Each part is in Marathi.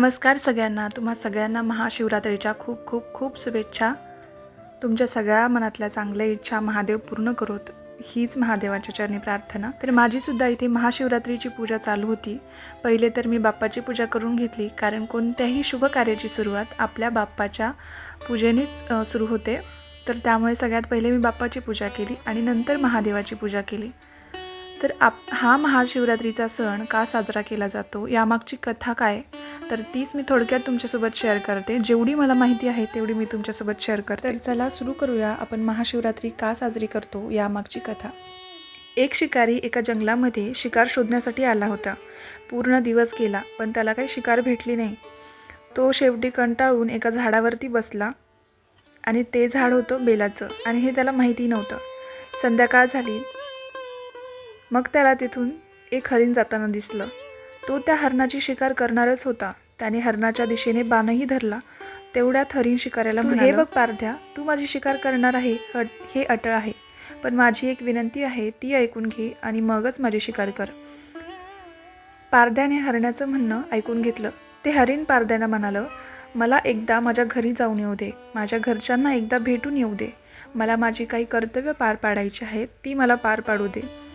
नमस्कार सगळ्यांना. तुम्हा सगळ्यांना महाशिवरात्रीच्या खूप खूप खूप शुभेच्छा. तुमच्या सगळ्या मनातल्या चांगल्या इच्छा महादेव पूर्ण करोत. हीच महादेवाच्या चरणी प्रार्थना. तर माझीसुद्धा इथे महाशिवरात्रीची पूजा चालू होती. पहिले तर मी बाप्पाची पूजा करून घेतली कारण कोणत्याही शुभ कार्याची सुरुवात आपल्या बाप्पाच्या पूजेनेच सुरू होते. तर त्यामुळे सगळ्यात पहिले मी बाप्पाची पूजा केली आणि नंतर महादेवाची पूजा केली. तर आप हा महाशिवरात्रीचा सण का साजरा केला जातो? यामागची कथा काय? तर तीच मी थोडक्यात तुमच्यासोबत शेअर करते. जेवढी मला माहिती आहे तेवढी मी तुमच्यासोबत शेअर करते. तर चला सुरू करूया. आपण महाशिवरात्री का साजरी करतो? यामागची कथा. एक शिकारी एका जंगलामध्ये शिकार शोधण्यासाठी आला होता. पूर्ण दिवस गेला पण त्याला काही शिकार भेटली नाही. तो शेवटी कंटाळून एका झाडावरती बसला आणि ते झाड होतं बेलाचं आणि हे त्याला माहिती नव्हतं. संध्याकाळ झाली. मग त्याला तिथून एक हरिण जाताना दिसलं. तो त्या हरणाची शिकार करणारच होता. त्याने हरणाच्या दिशेने बाणही धरला. तेवढ्यात हरिण शिकाऱ्याला हे बघ पारध्या तू माझी शिकार करणार आहे हे अटळ आहे. पण माझी एक विनंती आहे ती ऐकून घे आणि मगच माझी शिकार कर. पारध्याने हरण्याचं म्हणणं ऐकून घेतलं. ते हरिण पारध्याला म्हणालं मला एकदा माझ्या घरी जाऊन येऊ दे. माझ्या घरच्यांना एकदा भेटून येऊ दे. मला माझी काही कर्तव्य पार पाडायची आहेत ती मला पार पाडू दे.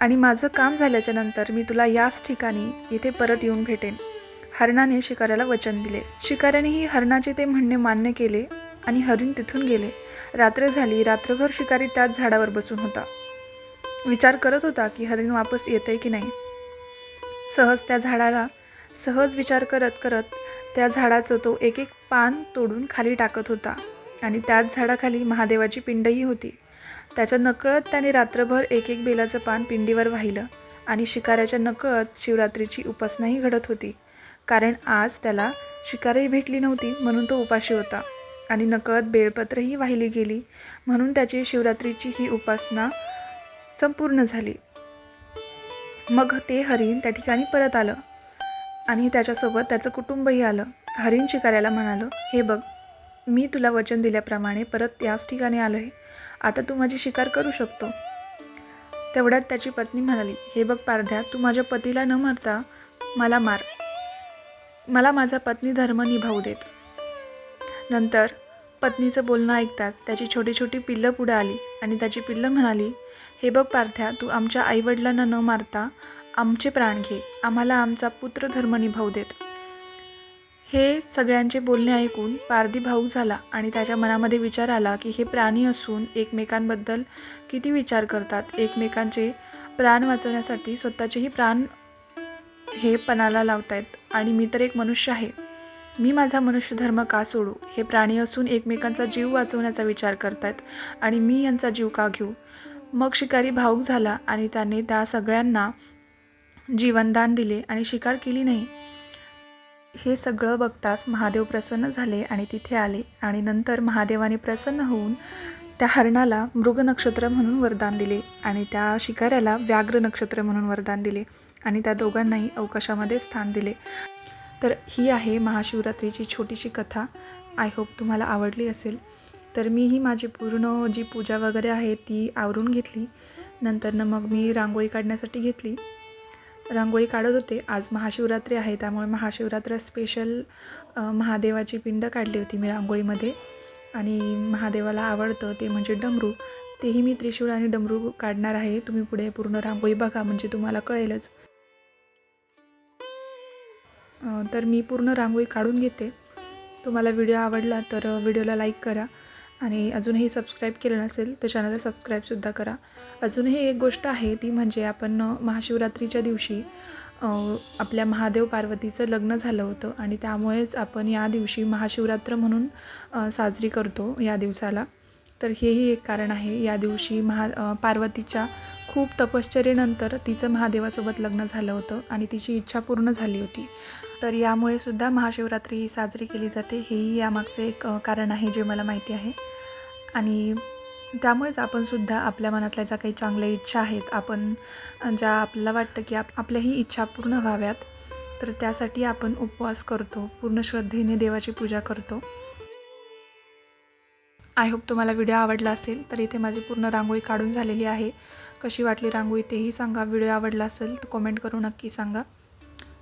आणि माझं काम झाल्याच्यानंतर मी तुला याच ठिकाणी इथे परत येऊन भेटेन. हरणाने शिकाऱ्याला वचन दिले. शिकाऱ्यानेही हरणाचे ते म्हणणे मान्य केले आणि हरिण तिथून गेले. रात्र झाली. रात्रभर शिकारी त्याच झाडावर बसून होता. विचार करत होता की हरिण वापस येते की नाही. सहज त्या झाडाला सहज विचार करत करत त्या झाडाचं तो एक एक पान तोडून खाली टाकत होता आणि त्याच झाडाखाली महादेवाची पिंडही होती. त्याच्या नकळत त्याने रात्रभर एक एक बेलाचं पान पिंडीवर वाहिलं आणि शिकाऱ्याच्या नकळत शिवरात्रीची उपासनाही घडत होती. कारण आज त्याला शिकारही भेटली नव्हती म्हणून तो उपाशी होता आणि नकळत बेलपत्रही वाहिली गेली म्हणून त्याची शिवरात्रीची ही उपासना संपूर्ण झाली. मग ते हरिण त्या ठिकाणी परत आलं आणि त्याच्यासोबत त्याचं कुटुंबही आलं. हरिण शिकाऱ्याला म्हणालं हे बघ मी तुला वचन दिल्याप्रमाणे परत याच ठिकाणी आलो आहे आता तू माझी शिकार करू शकतो. तेवढ्यात त्याची पत्नी म्हणाली हे बघ पारध्या तू माझ्या पतीला न मारता मला मार. मला माझा पत्नी धर्म निभावू देत. नंतर पत्नीचं बोलणं ऐकताच त्याची छोटी छोटी पिल्लं पुढे आली आणि त्याची पिल्लं म्हणाली हे बघ पारध्या तू आमच्या आईवडिलांना न मारता आमचे प्राण घे. आम्हाला आमचा पुत्र धर्म निभावू देत. हे सगळ्यांचे बोलणे ऐकून पारधी भाऊक झाला आणि त्याच्या मनामध्ये विचार आला की हे प्राणी असून एकमेकांबद्दल किती विचार करतात. एकमेकांचे प्राण वाचवण्यासाठी स्वतःचेही प्राण हे पणाला लावतायत. आणि मी तर एक मनुष्य आहे. मी माझा मनुष्य धर्म का सोडू? हे प्राणी असून एकमेकांचा जीव वाचवण्याचा विचार करतायत. आणि मी यांचा जीव का घेऊ? मग शिकारी भाऊक झाला आणि त्याने त्या सगळ्यांना जीवनदान दिले आणि शिकार केली नाही. हे सगळं बघताच महादेव प्रसन्न झाले आणि तिथे आले आणि नंतर महादेवाने प्रसन्न होऊन त्या हरणाला मृग नक्षत्र म्हणून वरदान दिले आणि त्या शिकाऱ्याला व्याघ्र नक्षत्र म्हणून वरदान दिले आणि त्या दोघांनाही अवकाशामध्ये स्थान दिले. तर ही आहे महाशिवरात्रीची छोटीशी कथा. आय होप तुम्हाला आवडली असेल. तर मी ही माझी पूर्ण जी पूजा वगैरे आहे ती आवरून घेतली. नंतरनं मग मी रांगोळी काढण्यासाठी घेतली. रांगोळी काढत होते. आज महाशिवरात्री आहे त्यामुळे महाशिवरात्र स्पेशल महादेवाची पिंड काढली होती मी रांगोळीमध्ये. आणि महादेवाला आवडतं ते म्हणजे डमरू. तेही मी त्रिशूळ आणि डमरू काढणार आहे. तुम्ही पुढे पूर्ण रांगोळी बघा म्हणजे तुम्हाला कळेलच. तर मी पूर्ण रांगोळी काढून घेते. तुम्हाला व्हिडिओ आवडला तर व्हिडिओला लाईक करा. आणि अजूनही सबस्क्राईब केलं नसेल तर चॅनलला सबस्क्राईबसुद्धा करा. अजूनही एक गोष्ट आहे ती म्हणजे आपण महाशिवरात्रीच्या दिवशी आपल्या महादेव पार्वतीचं लग्न झालं होतं आणि त्यामुळेच आपण या दिवशी महाशिवरात्र म्हणून साजरी करतो या दिवसाला. तर हेही एक कारण आहे या दिवशी महा पार्वतीच्या खूप तपश्चर्येनंतर तिचं महादेवासोबत लग्न झालं होतं आणि तिची इच्छा पूर्ण झाली होती. तर यामुळे सुद्धा महाशिवरात्री ही साजरी केली जाते. हेही यामागचं एक कारण आहे जे मला माहिती आहे. आणि त्यामुळेच आपण सुद्धा आपल्या मनातल्या ज्या काही चांगल्या इच्छा आहेत आपण ज्या आपल्याला वाटतं की आप आपल्याही इच्छा पूर्ण व्हाव्यात तर त्यासाठी आपण उपवास करतो. पूर्ण श्रद्धेने देवाची पूजा करतो. आय होप तुम्हाला व्हिडिओ आवडला असेल तर इथे माझी पूर्ण रांगोळी काढून झालेली आहे. कशी वाटली रांगोळी तेही सांगा. व्हिडिओ आवडला असेल तर कमेंट करून नक्की सांगा.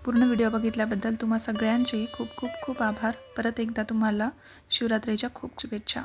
पूर्ण व्हिडिओ बघितल्याबद्दल तुम्हा सगळ्यांचे खूप खूप खूप आभार. परत एकदा तुम्हाला शिवरात्रीच्या खूप शुभेच्छा.